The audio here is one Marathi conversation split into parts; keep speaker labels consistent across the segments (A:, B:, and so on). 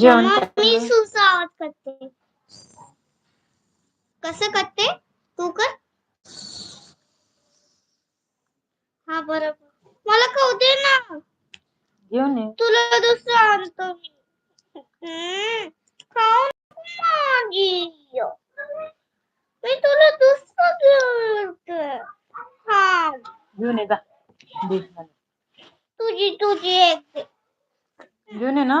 A: जेवण
B: मी सुसावत करते कसं करते तू कर हा बरोबर मला खाऊ दे ना
A: घेऊन ये
B: तुला दुसरं आणतो मी हम्म, खाऊ नको माझी मी तुला दुसरं घेऊन हा
A: घेऊन ये जा दे मला.
B: तुझी तुझी एक दे.
A: घेऊन ये ना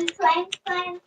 B: Flying, flying, flying.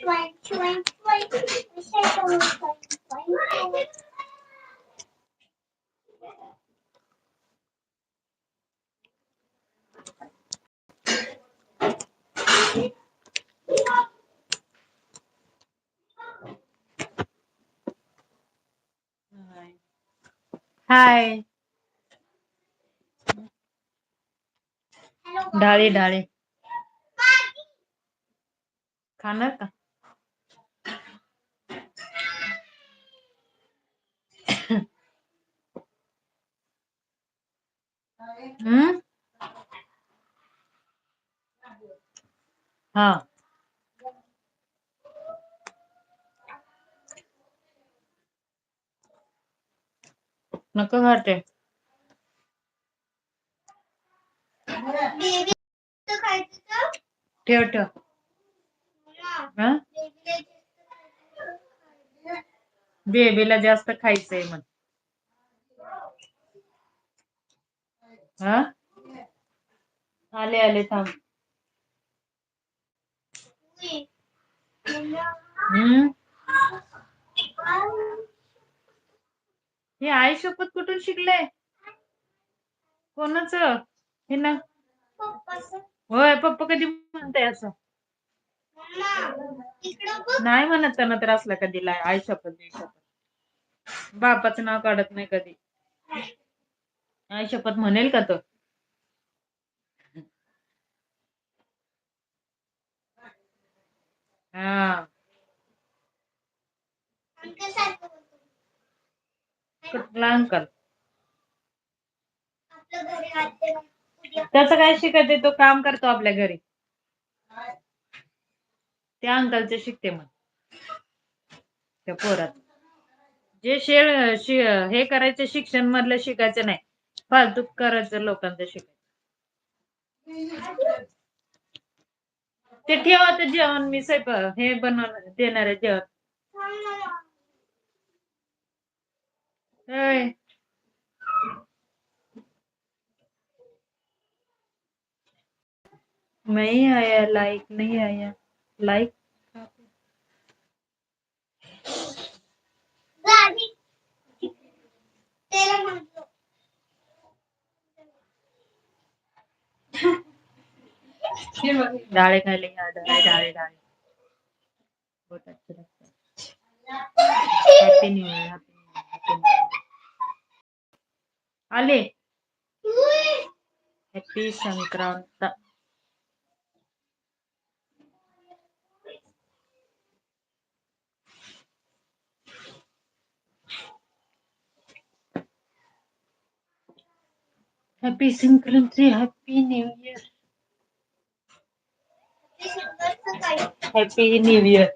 B: Flying, flying, flying. We
A: Hi.
B: Hi.
A: डाले डाले खाना का हम्म हाँ नको
B: घाटे
A: ठेव ठेव बेबीला जास्त खायचंय मग हा आले आले थांब हम्म हे आई कुठून शिकले कोणाच हे ना होय पप्पा कधी म्हणताय असं नाही म्हणत त्यांना तर असला कधी लाय आई शपथ बापाचं नाव काढत नाही कधी आई म्हणेल का तो हा अंकल त्याचं काय शिकत तो काम करतो आपल्या घरी त्या अंकलचे शिकते मग त्या पोरात जे शेळ शि हे करायचे शिक्षण मधलं शिकायचं नाही फालतू करायचं लोकांचं शिकायचं ते ठेवा ते जेवण मी सैप हे बनव देणार आहे जेवण नहीं आया लाइक नहीं आया लाइक डाले का ले डाले डाले डाले बहुत अच्छा लगता है happy new year happy new year आले happy Sankrant Happy
B: Synchrony, Happy New
A: Year. Happy New Year.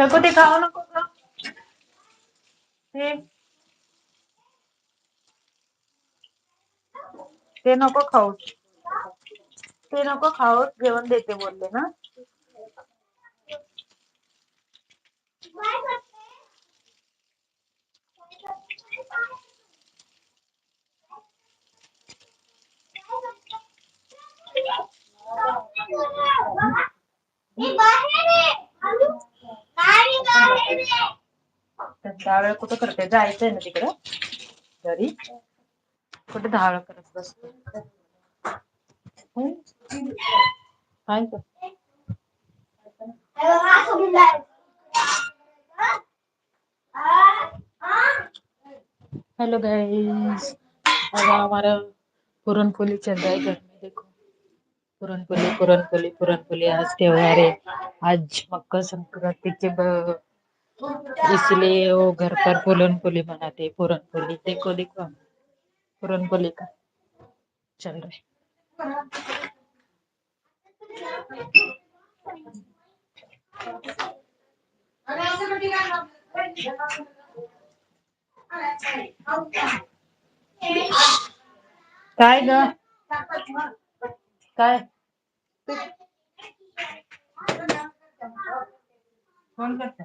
A: नको ते खाऊ नको ते ते नको खाऊ ते नको खाऊ जेवण देते बोलले ना
B: दहा
A: वेळा कुठं करते जायचंय ना तिकडं घरी कुठे दहा वेळा करत बसतो हेलो गाइस आज हमारा पूरनपोली चल देखो पुरणपोली पुरणपोली पुरणपोली आज त्योहार आहे आज मकर संक्रांतीचे इसलिए वो घर पर पूरनपोली बनाते पुरन पूरनपोली देखो देखो पुरन पूरनपोली का चल रहे काय ग काय फोन करता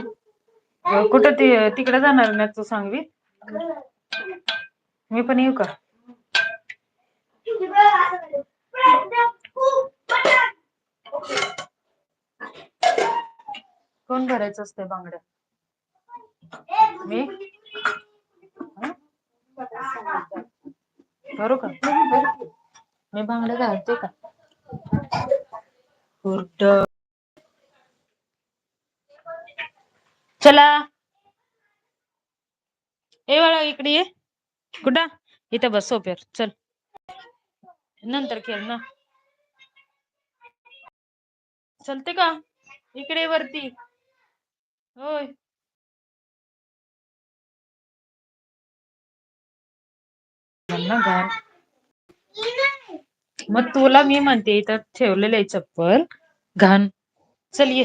A: कुठं ती तिकडे जाणार ना तू सांगवी मी पण येऊ का कोण भरायचं असते बांगड्या मी भरू का मी बांगड्या घालते का चला ए बाळा इकडे ये कुठं इथं बस सोप्यावर चल नंतर खेळ ना चलते का इकडे वरती होय मग तुला मी म्हणते इथं ठेवलेलं आहे चप्पल घाण चल ये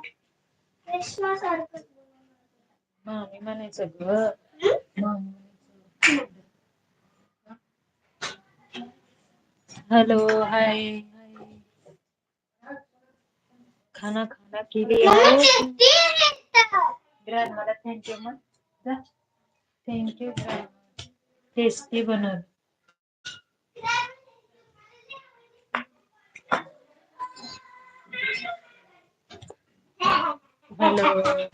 A: कृष्णा म्हणायचं हॅलो हाय खाना खाना केली ग्रॅन मला थँक्यू मग थँक्यू टेस्टी बनव Hello.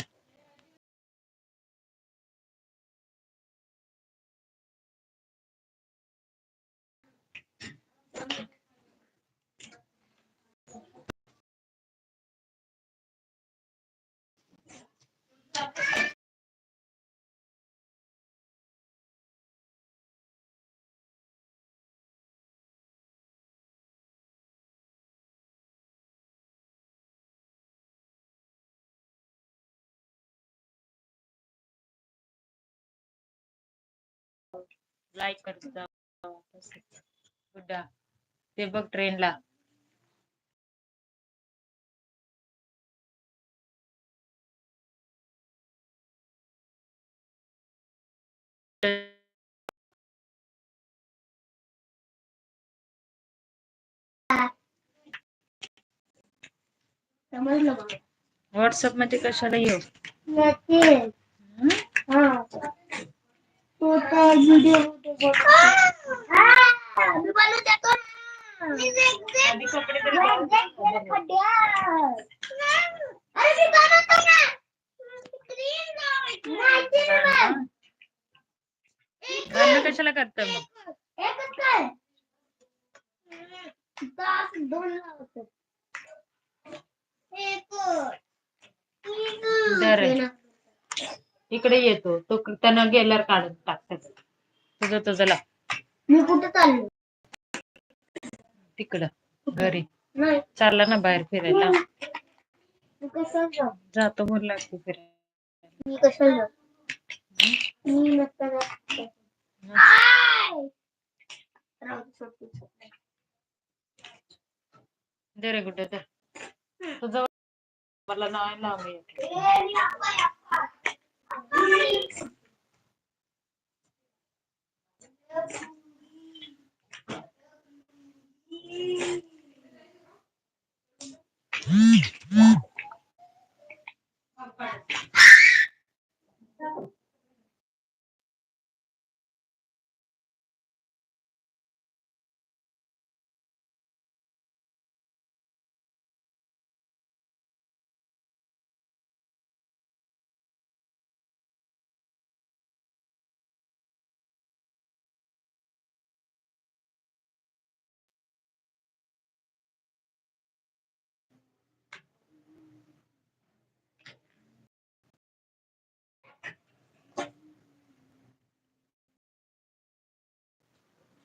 A: लाइक कर दुडा जावा गुड्डा ते बघ ट्रेनला व्हॉट्सअप मध्ये कशाला येऊ Terima kasih. इकडे येतो तो त्यांना गेल्यावर काढून टाकतात तुझं तुझं ला
B: मी कुठे चाललो
A: तिकडं घरी चालला ना बाहेर फिरायला जातो बोलला की फिरायला तुझं मला नाही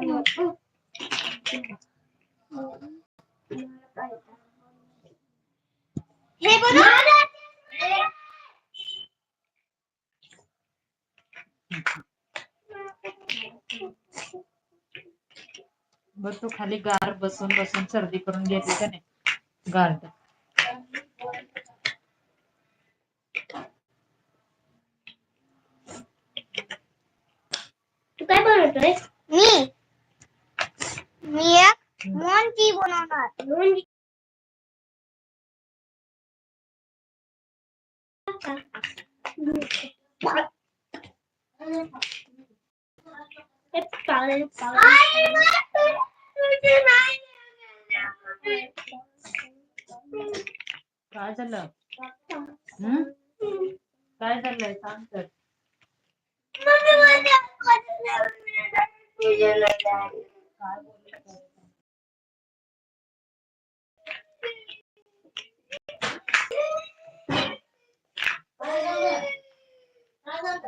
A: हे तू खाली गार बसून बसून सर्दी करून घेते का नाही गार
C: Lunch. Hep kalın kalın. Hayır bak. Bugün aynı.
B: काय झालं हम्म काय झालंय सांग तर काय बोलत あれだね。あ、な